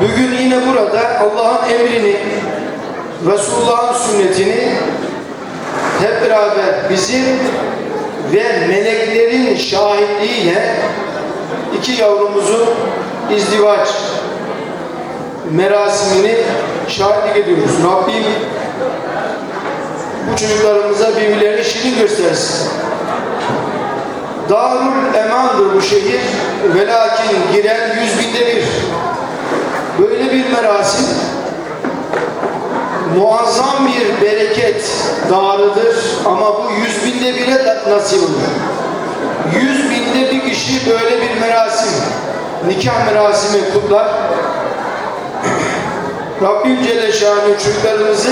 Bugün yine burada Allah'ın emrini, Resulullah'ın sünnetini hep beraber bizim ve meleklerin şahitliğiyle iki yavrumuzun izdivaç merasimini şahitlik ediyoruz. Rabbim bu çocuklarımıza birbirlerini şirin göstersin. Darul emandır bu şehir ve lakin giren yüz binde bir. Böyle bir merasim muazzam bir bereket dağrıdır ama bu yüz binde bire da- nasip olur. Yüz binde bir kişi böyle bir merasim, nikah merasimi kutlar. Rabbim Celle Şanı çocuklarımızı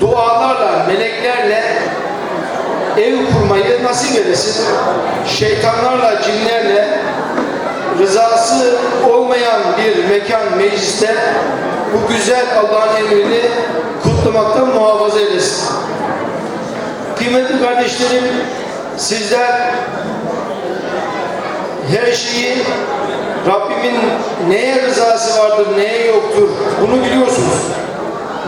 dualarla, meleklerle ev kurmayı nasip eylesin. Şeytanlarla, cinlerle rızası olmayan bir mekan, mecliste bu güzel Allah'ın emrini kutlamaktan muhafaza eylesin. Kıymetli kardeşlerim, sizler her şeyi Rabbimin neye rızası vardır, neye yoktur bunu biliyorsunuz.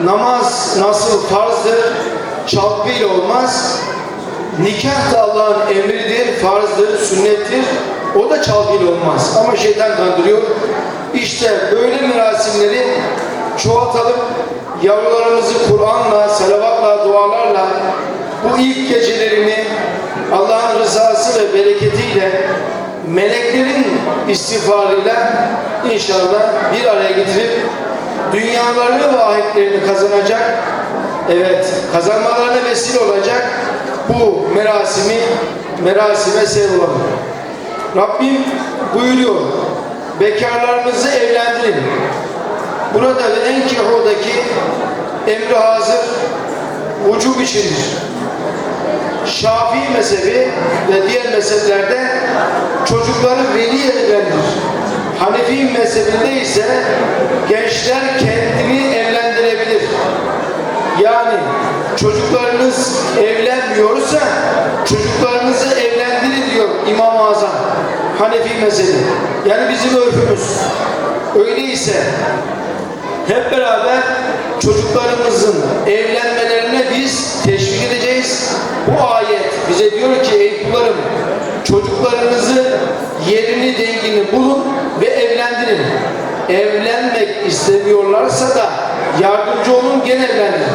Namaz nasıl farzdır, çalgıyla olmaz. Nikah da Allah'ın emridir, farzdır, sünnettir. O da çalgıyla olmaz. Ama şeytan kandırıyor. İşte böyle merasimleri çoğaltalım. Yavrularımızı Kur'an'la, salavatla, dualarla bu ilk gecelerini Allah'ın rızası ve bereketiyle meleklerin istiğfarıyla inşallah bir araya getirip dünyalarını ve ahitlerini kazanacak evet kazanmalarına vesile olacak bu merasimi merasime sebep olalım. Rabbim buyuruyor bekarlarınızı evlendirin. Burada ve en kehodaki emri hazır vücub içindir. Şafii mezhebi ve diğer mezheplerde çocukları veli evlendirir. Hanefi mezhebinde ise gençler kendini evlendirebilir. Yani çocuklarınız evlenmiyorsa çocuklarınızı evlendirin diyor İmam-ı Azam. Hanefi mezhebi. Yani bizim örfümüz. Öyleyse hep beraber çocuklarımızın evlenmelerine biz teşvik edeceğiz. Bu ayet bize diyor ki ey kullarım çocuklarınızı yerini dengini bulun ve evlendirin. Evlenmek istemiyorlarsa da yardımcı olun gene evlendirin.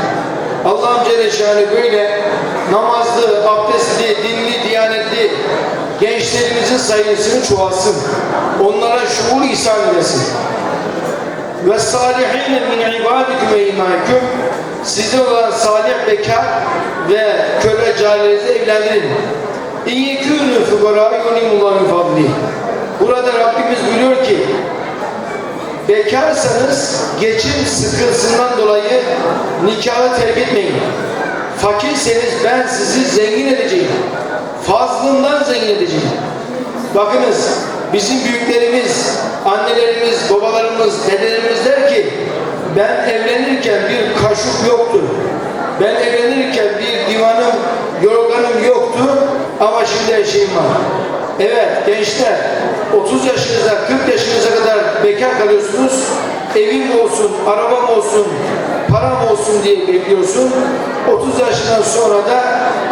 Allah'ım Celle böyle namazlı, abdestli, dinli, diyanetli gençlerimizin sayısını çoğalsın. Onlara şuur ihsan edesin ve salihine min ibadikum ve imaikum sizde olan salih bekar ve köle cariyenizi evlendirin. İn yekûnü fukara yunimullah min fadli. Burada Rabbimiz buyuruyor ki bekarsanız geçim sıkıntısından dolayı nikahı terk etmeyin. Fakirseniz ben sizi zengin edeceğim. Fazlından zengin edeceğim. Bakınız bizim büyüklerimiz, annelerimiz, babalarımız, dedelerimiz der ki ben evlenirken bir kaşık yoktu. Ben evlenirken bir divanım, yorganım yoktu ama şimdi her şeyim var. Evet gençler 30 yaşınıza 40 yaşınıza kadar bekar kalıyorsunuz. Evim olsun, arabam olsun, param olsun diye bekliyorsun. 30 yaşından sonra da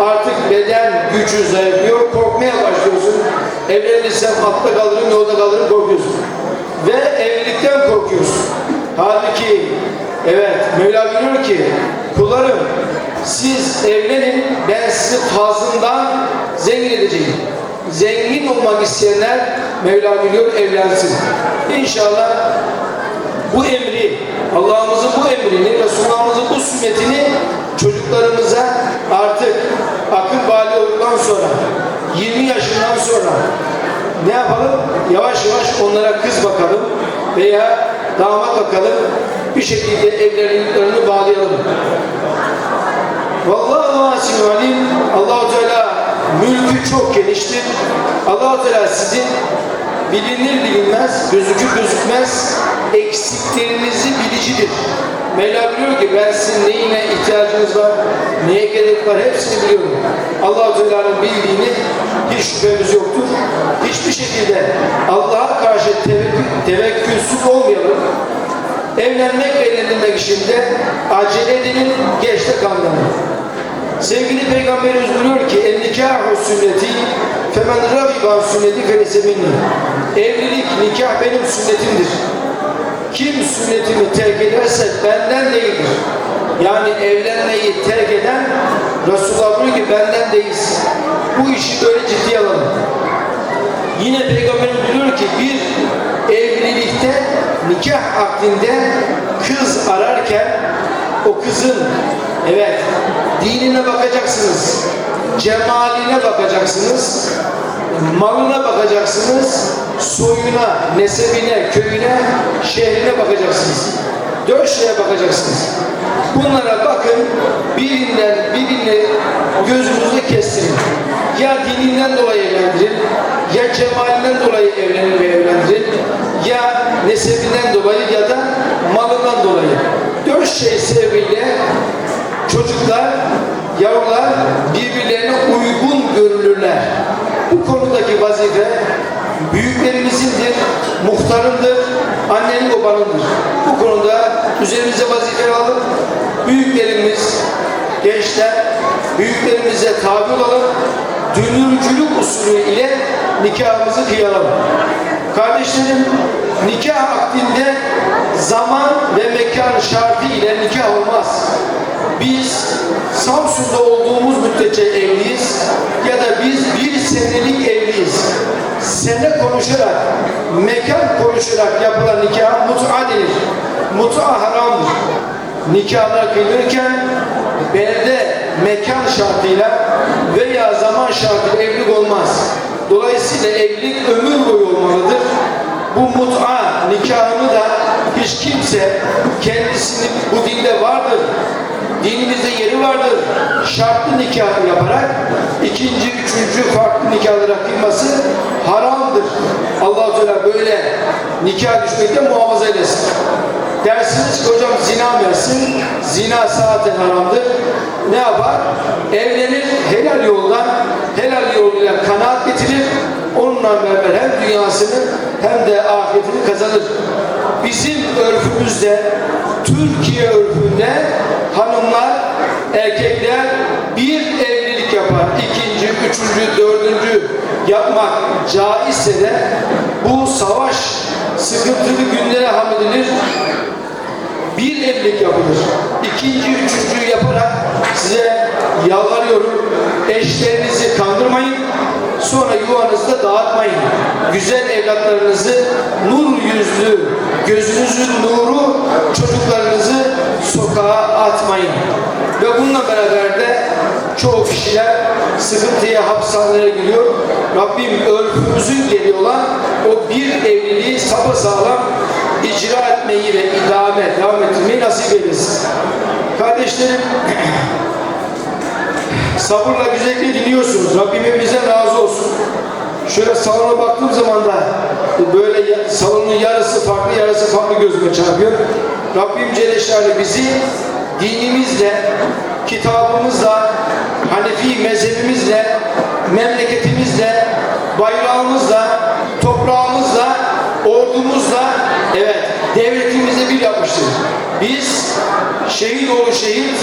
artık beden gücü zayıflıyor, korkmaya başlıyorsun. Evlenirsem hatta kalırım, yolda kalırım korkuyorsun. Ve evlilikten korkuyorsun. Halbuki evet Mevla diyor ki kullarım siz evlenin ben sizi fazlından zengin edeceğim. Zengin olmak isteyenler Mevla biliyor evlensin. İnşallah bu emri, Allah'ımızın bu emrini, Resulullah'ımızın bu sünnetini çocuklarımıza artık akıl bali olduktan sonra, 20 yaşından sonra ne yapalım? Yavaş yavaş onlara kız bakalım veya damat bakalım. Bir şekilde evliliklerini bağlayalım. Vallahu asim alim. Allahu Teala mülkü çok geniştir. Allahu Teala sizin bilinir bilinmez, gözükür gözükmez eksiklerinizi bilicidir. Mevla biliyor ki ben sizin neyine ihtiyacınız var, neye gerek var hepsini biliyorum. Allah-u Teala'nın bildiğini hiç şüphemiz yoktur. Hiçbir şekilde Allah'a karşı tevekkül, tevekkülsüz olmayalım. Evlenmek ve evlenilmek işinde acele edin, geç de kalmayın. Sevgili Peygamberimiz buyuruyor ki en nikahu sünneti femen ragiban sünneti felese minni. Evlilik, nikah benim sünnetimdir. Kim sünnetimi terk ederse benden değildir. Yani evlenmeyi terk eden Resulullah buyuruyor ki benden değilsin. Bu işi böyle ciddiye alalım. Yine Peygamberimiz buyuruyor ki bir evlilikte nikah akdinde kız ararken o kızın evet dinine bakacaksınız, cemaline bakacaksınız, malına bakacaksınız, soyuna, nesebine, köyüne, şehrine bakacaksınız. Dört şeye bakacaksınız. Bunlara bakın, birinden birini gözünüzde kestirin. Ya dininden dolayı evlendirin, ya cemalinden dolayı evlenir ve evlendirin, ya nesebinden dolayı ya da malından dolayı. Şey sebebiyle çocuklar, yavrular birbirlerine uygun görülürler. Bu konudaki vazife büyüklerimizindir, muhtarındır, annenin babanındır. Bu konuda üzerimize vazife alıp büyüklerimiz, gençler, büyüklerimize tabi olalım, dünürcülük usulü ile nikahımızı kıyalım. Kardeşlerim, nikah akdinde zaman ve mekan şartı ile nikah olmaz. Biz Samsun'da olduğumuz müddetçe evliyiz ya da biz bir senelik evliyiz. Sene konuşarak, mekan konuşarak yapılan nikah mut'a denir. Mut'a haramdır. Nikahlar kıyılırken belde mekan şartıyla veya zaman şartıyla evlilik olmaz. Dolayısıyla evlilik ömür boyu olmalıdır. Bu mut'a nikahını da hiç kimse kendisini bu dinde vardır. Dinimizde yeri vardır. Şartlı nikah yaparak ikinci, üçüncü farklı nikahlara kıyması haramdır. Allah-u Teala böyle nikah düşmekten muhafaza eylesin. Dersiniz ki hocam zina versin. Zina zaten haramdır. Ne yapar? Evlenir helal yoldan, helal yoluyla kanaat getirir. Onunla beraber hem dünyasını hem de ahiretini kazanır. Bizim örfümüzde, Türkiye örfünde hanımlar, erkekler bir evlilik yapar. İkinci, üçüncü, dördüncü yapmak caizse de bu savaş sıkıntılı günlere hamledilir bir evlilik yapılır. İkinci, üçüncü yaparak size yalvarıyorum. Eşlerinizi kandırmayın. Sonra yuvanızda dağıtmayın. Güzel evlatlarınızı, nur yüzlü, gözünüzün nuru çocuklarınızı sokağa atmayın. Ve bununla beraber de çoğu kişiler sıkıntıya, hapishanelere giriyor. Rabbim örfümüzün geri olan o bir evliliği sapasağlam icra etmeyi ve idame, devam ettirmeyi nasip eylesin. Kardeşlerim, sabırla güzellikle dinliyorsunuz. Rabbim hepinizden razı olsun. Şöyle salona baktığım zaman da böyle salonun yarısı farklı, yarısı farklı gözüme çarpıyor. Rabbim Celle bizi dinimizle, kitabımızla, Hanefi mezhebimizle, memleketimizle, bayrağımızla, toprağımızla, ordumuzla, evet, devletimizle bir yapmıştır. Biz şehit oğlu şehit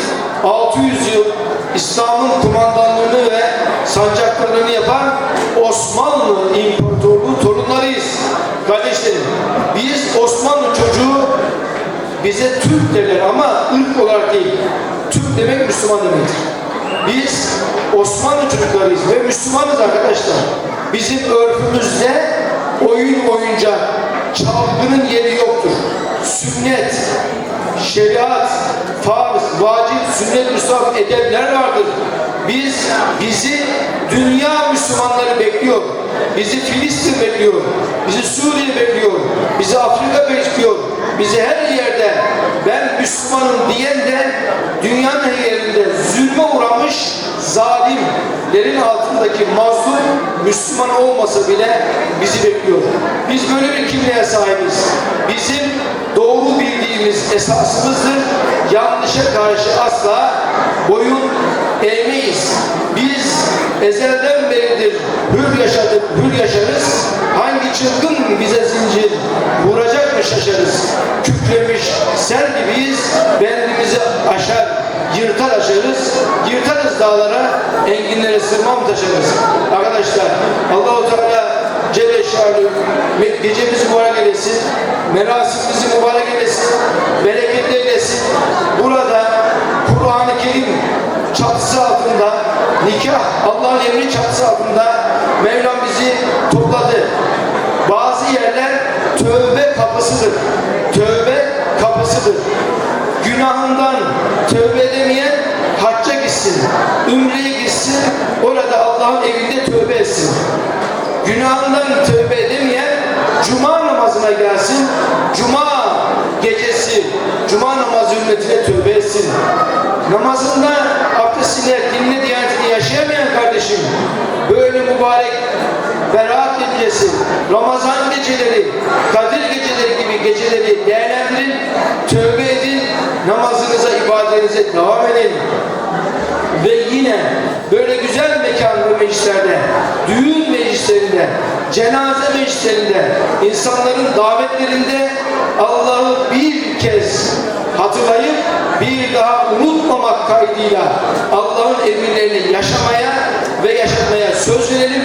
600 yıl İslam'ın kumandanlığını ve sancaklarını yapan Osmanlı İmparatorluğu torunlarıyız. Kardeşlerim, biz Osmanlı çocuğu bize Türk derler ama ırk olarak değil. Türk demek Müslüman demektir. Biz Osmanlı çocuklarıyız ve Müslümanız arkadaşlar. Bizim örfümüzde oyun oyuncak, çalgının yeri yoktur. Sünnet, şeriat, farz, vacip, sünnet, müstahap edepler vardır. Biz, bizi dünya Müslümanları bekliyor. Bizi Filistin bekliyor. Bizi Suriye bekliyor. Bizi Afrika bekliyor. Bizi her yerde ben Müslümanım diyen de dünyanın her yerinde zulme uğramış zalimlerin altındaki mazlum Müslüman olmasa bile bizi bekliyor. Biz böyle bir kimliğe sahibiz. Bizim doğru bildiğimiz esasımızdır. Yanlışa karşı asla boyun eğmeyiz. Biz ezelden beridir hür yaşadık, hür yaşarız. Hangi çılgın bize zincir vuracak mı şaşarız. Kükremiş, Sel gibiyiz, bendimizi aşar, yırtar aşarız, yırtarız dağlara, enginlere sırmam taşarız. Arkadaşlar, Allahu Teala Celle Şanlı gecemizi mübarek eylesin, merasimimizi mübarek eylesin, bereketli eylesin. Burada Kur'an-ı Kerim çatısı altında, nikah Allah'ın emri çatısı altında Mevlam bizi topladı. Bazı yerler tövbe kapısıdır. Tövbe kapısıdır. Günahından tövbe edemeyen hacca gitsin, ümreye gitsin, orada Allah'ın evinde tövbe etsin. Günahından tövbe edemeyen cuma namazına gelsin, cuma gecesi, cuma namazı hürmetine tövbe etsin. Namazında abdestine, dinle diyanetini yaşayamayan kardeşim, böyle mübarek Berat gecesi, Ramazan geceleri, Kadir geceleri gibi geceleri değerlendirin, tövbe edin, namazınıza, ibadetinize devam edin. Ve yine böyle güzel mekan ve meclislerde, düğün meclislerinde, cenaze meclislerinde, insanların davetlerinde Allah'ı bir kez hatırlayıp bir daha unutmamak kaydıyla Allah'ın emirlerini yaşamaya ve yaşatmaya söz verelim.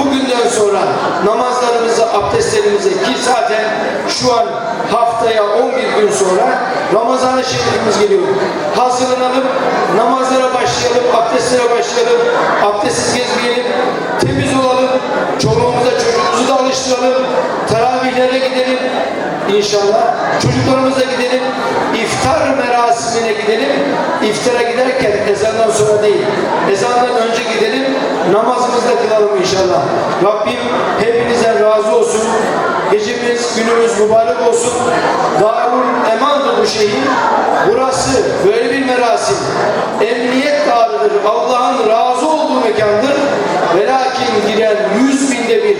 Bugünden sonra namazlarımızı, abdestlerimizi ki zaten şu an haftaya 11 gün sonra Ramazan-ı Şerifimiz geliyor. Hazırlanalım, namazlara başlayalım, abdestlere başlayalım, abdestsiz gezmeyelim, temiz olalım, çoluğumuza çocuğumuzu da alıştıralım, teravihlere gidelim, İnşallah çocuklarımıza gidelim, iftar merasimine gidelim. İftara giderken ezandan sonra değil, ezandan önce gidelim, namazımızı kılalım inşallah. Rabbim hepinizden razı olsun. Gecemiz, günümüz mübarek olsun. Darul emandır bu şehir. Burası böyle bir merasim. Emniyet dağıdır. Allah'ın razı olduğu mekandır. Ve lakin giren yüz binde bir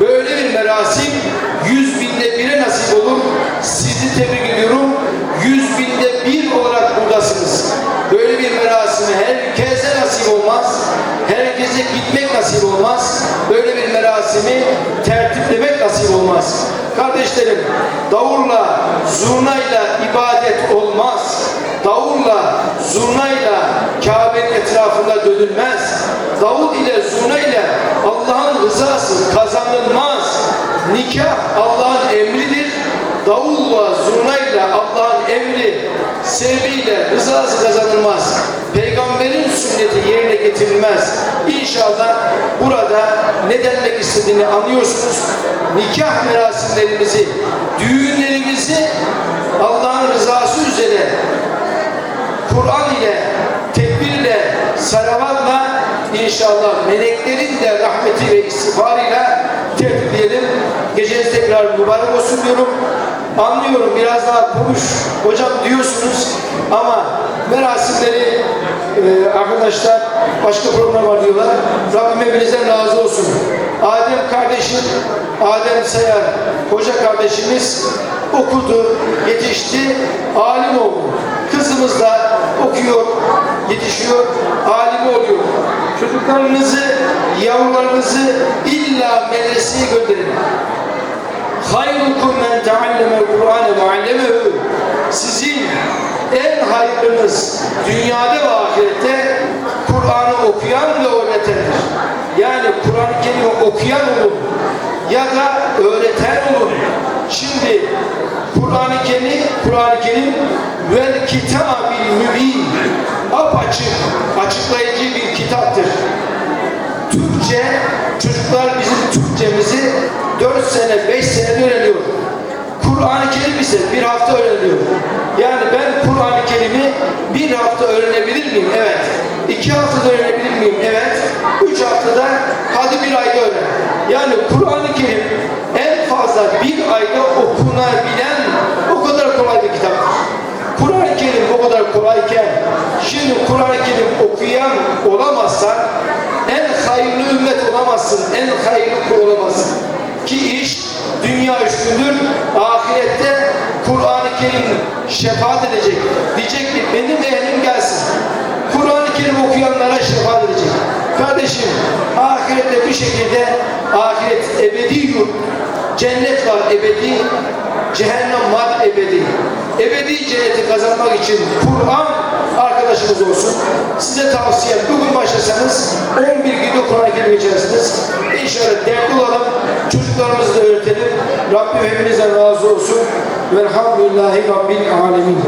böyle bir merasim yüz binde bire nasip olur. Sizi tebrik ediyorum. Yüz binde bir olarak buradasınız. Böyle bir merasime herkese nasip olmaz. Herkese gitmek nasip olmaz. Böyle bir merasimi tertiplemek nasip olmaz. Kardeşlerim, davulla, zurnayla ibadet olmaz. Davulla, zurnayla Kabe'nin etrafında dönülmez. Davul ile zurna ile Allah'ın rızası kazanılmaz. Nikah Allah'ın emridir. Davulla, zurnayla Allah'ın emri, sevgiyle rızası kazanılmaz. Peygamberin sünneti yerine getirilmez. İnşallah burada ne demek istediğini anlıyorsunuz. Nikah merasimlerimizi, düğünlerimizi Allah'ın rızası üzere Kur'an ile, tekbirle, salavatla inşallah meleklerin de rahmeti ve istiğfarıyla tertipleyelim. Geceniz tekrar mübarek olsun diyorum. Anlıyorum biraz daha konuş hocam diyorsunuz ama merasimleri e, arkadaşlar başka program var diyorlar. Rabbim hepinizden razı olsun. Adem kardeşim, Adem Sayar hoca kardeşimiz okudu, yetişti, alim oldu. Kızımız da okuyor, yetişiyor, alim oluyor. Çocuklarınızı, yavrularınızı illa medreseye gönderin. Hayrukum men tealleme Kur'ane ve allemehu. Sizin en hayırlınız dünyada ve ahirette Kur'an'ı okuyan ve öğretendir. Yani Kur'an-ı Kerim'i okuyan olun ya da öğreten olun. Şimdi Kur'an-ı Kerim, Kur'an-ı Kerim vel kitabil mübin apaçık, açıklayıcı bir kitaptır. Türkçe, çocuklar bizim Türkçemizi 4 sene, 5 senede öğreniyor. Kur'an-ı Kerim ise bir hafta öğreniyor. Yani ben Kur'an-ı Kerim'i bir hafta öğrenebilir miyim? Evet. İki haftada öğrenebilir miyim? Evet. Üç haftada hadi bir ayda öğren. Yani Kur'an-ı Kerim en fazla bir ayda okunabilen o kadar kolay bir kitaptır. Kur'an-ı Kerim o kadar kolayken şimdi Kur'an-ı Kerim okuyan olamazsan en hayırlı ümmet olamazsın, en hayırlı kul olamazsın. Ki iş dünya üstündür, ahirette Kur'an-ı Kerim şefaat edecek. Diyecek ki benim ehlim gelsin. Kur'an-ı Kerim okuyanlara şefaat edecek. Kardeşim ahirette bir şekilde ahiret ebedi yurt, cennet var ebedi, cehennem var ebedi. Ebedi cenneti kazanmak için Kur'an arkadaşımız olsun. Size tavsiyem bugün başlasanız 11 gün Kur'an-ı. İnşallah dertli olalım. Çocuklarımızı da öğretelim. Rabbim hepinizden razı olsun. Velhamdülillahi Rabbil Alemin.